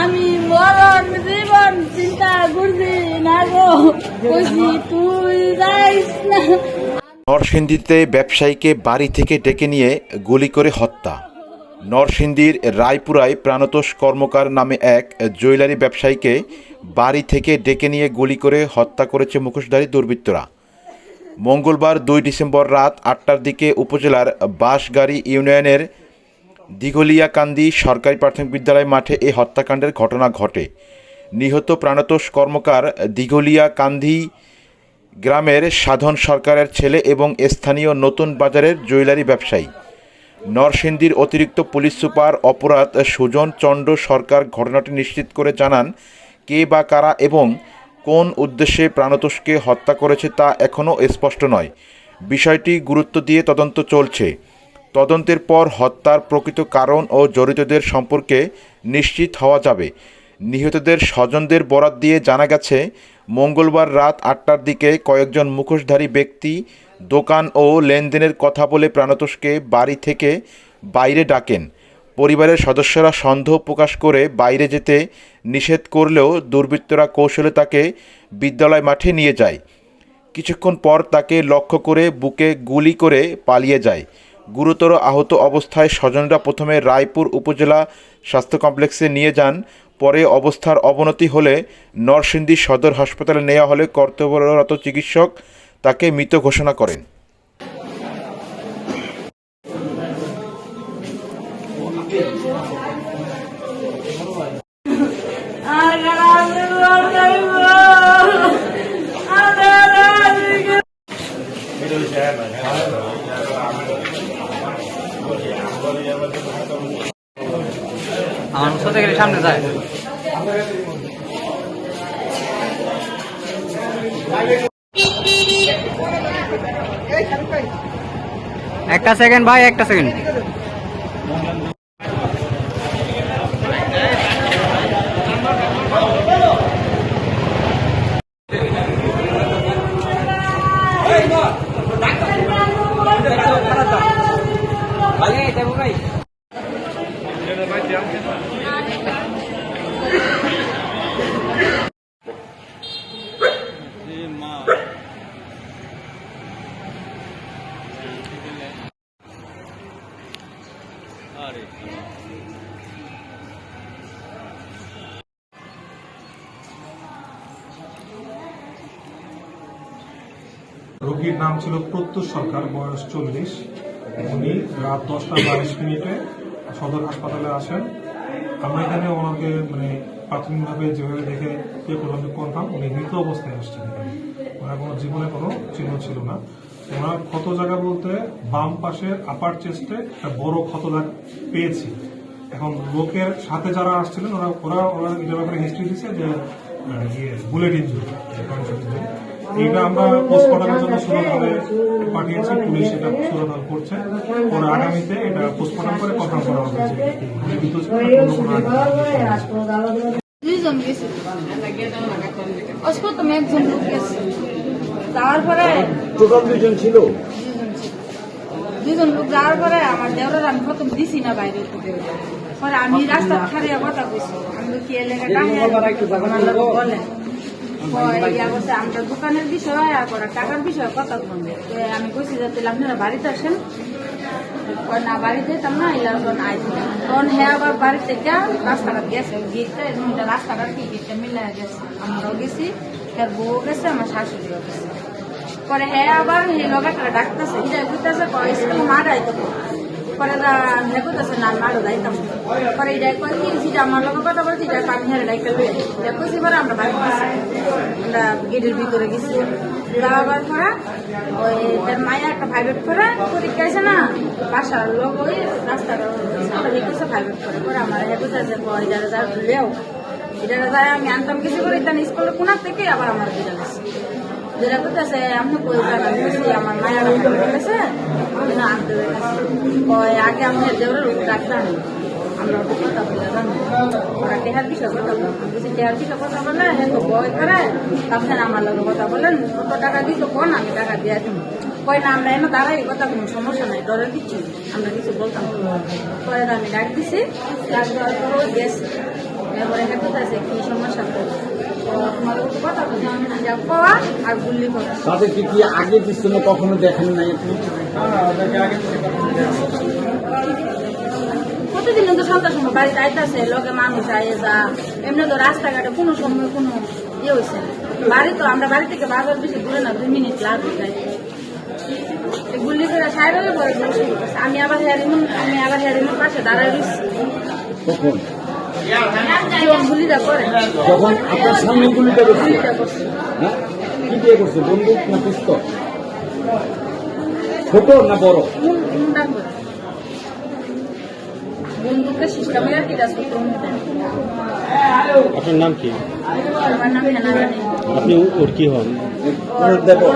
আমি মরণ জীবন চিন্তা করছি না তুই যাইস না। নরসিংদীতে ব্যবসায়ীকে বাড়ি থেকে ডেকে নিয়ে গুলি করে হত্যা। নরসিংদীর রায়পুরায় প্রাণতোষ কর্মকার নামে এক জুয়েলারি ব্যবসায়ীকে বাড়ি থেকে ডেকে নিয়ে গুলি করে হত্যা করেছে মুখোশধারী দুর্বৃত্তরা। মঙ্গলবার দুই ডিসেম্বর রাত আটটার দিকে উপজেলার বাঁশগাড়ি ইউনিয়নের দিঘলিয়াকান্দি সরকারি প্রাথমিক বিদ্যালয় মাঠে এই হত্যাকাণ্ডের ঘটনা ঘটে। নিহত প্রাণতোষ কর্মকার দিঘলিয়াকান্দি গ্রামের সাধন সরকারের ছেলে এবং স্থানীয় নতুন বাজারের জুয়েলারি ব্যবসায়ী। নরসিংদীর অতিরিক্ত পুলিশ সুপার অপরাধ সুজন চন্দ্র সরকার ঘটনাটি নিশ্চিত করে জানান কে বা কারা এবং কোন উদ্দেশ্যে প্রাণতোষকে হত্যা করেছে তা এখনও স্পষ্ট নয়। বিষয়টি গুরুত্ব দিয়ে তদন্ত চলছে। তদন্তের পর হত্যার প্রকৃত কারণ ও জড়িতদের সম্পর্কে নিশ্চিত হওয়া যাবে। নিহতদের স্বজনদের বরাত দিয়ে জানা গেছে, মঙ্গলবার রাত আটটার দিকে কয়েকজন মুখোশধারী ব্যক্তি দোকান ও লেনদেনের কথা বলে প্রাণতোষকে বাড়ি থেকে বাইরে ডাকেন। পরিবারের সদস্যরা সন্দেহ প্রকাশ করে বাইরে যেতে নিষেধ করলেও দুর্বৃত্তরা কৌশলে তাকে বিদ্যালয় মাঠে নিয়ে যায়। কিছুক্ষণ পর তাকে লক্ষ্য করে বুকে গুলি করে পালিয়ে যায়। গুরুতর আহত অবস্থায় স্বজনরা প্রথমে রায়পুর উপজেলা স্বাস্থ্য কমপ্লেক্সে নিয়ে যান, পরে অবস্থার অবনতি হলে নরসিংদী সদর হাসপাতালে নেওয়া হলে কর্তব্যরত চিকিৎসক তাকে মৃত ঘোষণা করেন। আমার গেলে সামনে যায়। একটা সেকেন্ড ভাই একটা সেকেন্ড রোগীর নাম ছিল প্রত্যুষ সরকার, বয়স চল্লিশ। উনি রাত দশটা বাইশ মিনিটে সদর হাসপাতালে আসেন। আমরা এখানে ওনাকে মানে প্রাথমিকভাবে যেভাবে দেখে ইয়ে কনফার্ম উনি মৃত অবস্থায় আসছেন ওনার কোনো জীবনে কোনো চিহ্ন ছিল না। ওনার ক্ষত জায়গা বলতে বাম পাশের আপার চেস্টে একটা বড় ক্ষত পেয়েছি। এখন লোকের সাথে যারা আসছিলেন, ওরা ওরা ওরা এটার ব্যাপারে হিস্ট্রি দিচ্ছে যে বুলেট ইঞ্জুরি এইটা আমরা পোস্টমর্টমের জন্য পাঠিয়েছি, পুলিশ এটা সুরতল করছে। পরে আগামীতে এটা পোস্টমর্টম করে কনফার্ম করা হবে যাওয়ার পরে টোটাল দুজন ছিল? দুজন লোক যাওয়ার পরে আমার দেওয়ার আমি প্রথম দিছি না বাইরে থেকে। পরে আমি রাস্তা ছাড়িয়ে কথা কইছি। আমি কি এলাকাটা বলে আমরা দোকানের বিষয় আর করা টাকার বিষয়ে কথা বলবে আমি কইছি যে তাহলে আপনারা বাড়িতে আসেন। না বাড়িতে যেতাম না এলাম তখন আইছি। তখন হ্যাঁ আবার বাড়ি থেকে রাস্তাটা গেছে। এটা রাস্তাটা কি গেটটা মিলে গেছে। আমরাও গেছি। তার বউ গেছে, আমার শাশুড়িও গেছে। পরে হ্যাঁ আবার এই লগাটা ডাকতেছে এটা কইতেছে কয় স্কুল মা যাইতো পরে হ্যাঁ কইতেছে, না, মারো, যাইতাম না। পরে এটা কয়, কি যেটা আমার লগে কথা বলছি এটা আমি হ্যাঁ ডাইকে লই কইছি পরে আমরা গেছি। আমরা গেটের ভিতরে গেছি। যাওয়ার পরে ওই তার মায়া একটা প্রাইভেট করে পরীক্ষা আছে না, বাসার লোক ওই রাস্তাটা আমরা লিখেছে প্রাইভেট করে। পরে আমার কইতেছে কয় যারা যা লেও এটা যায় আমি আনতাম কিছু করে স্কুলের কোনার থেকে আবার আমার দিকে যেটা করতেছে আমি কই আমার মায়ের না আনতে কয়, আগে আমি দেওয়ার ডাক্তার আমরা ওটা কথা কথা বলে বলছি টেহার বিষয় কথা বলে? হ্যাঁ তারপরে আমার লোক কথা বলেন কত টাকা দিত কোন আমি টাকা দিয়ে কয়, না, আমরা এনে দাঁড়াই কথা কোনো সমস্যা নাই ডরের কিছু আমরা কিছু বলতাম। পরে আমি ডাক দিছি। ডাক দেওয়ার পর ও গেছে। হেঁটে আছে কি সমস্যা কি আগে পিছনে কখনো দেখেন নাই প্রতিদিন তো সন্ধ্যার সময় বাড়িতে আইতাছে লোকে মানুষ আয়ে যা। এমনি তো রাস্তাঘাটে কোনো সময় কোনো ইয়ে হয়েছে বাড়ি তো আমরা বাড়ি থেকে বাজার বেশি দূরে না দুই মিনিট লাগবে যাই গুল্লি করে সাইড। আমি আবার হেয়ারিমন আমি আবার হেয়ারিমন পাশে দাঁড়ায় রয়েছি যখন আপনার সামনে গুলিটা করছে। হ্যাঁ? কি দিয়ে করছে? বন্দুক না পিস্তল? ছোট না বড়? আপনার নাম কি? আপনি ওর কি হন? দেবো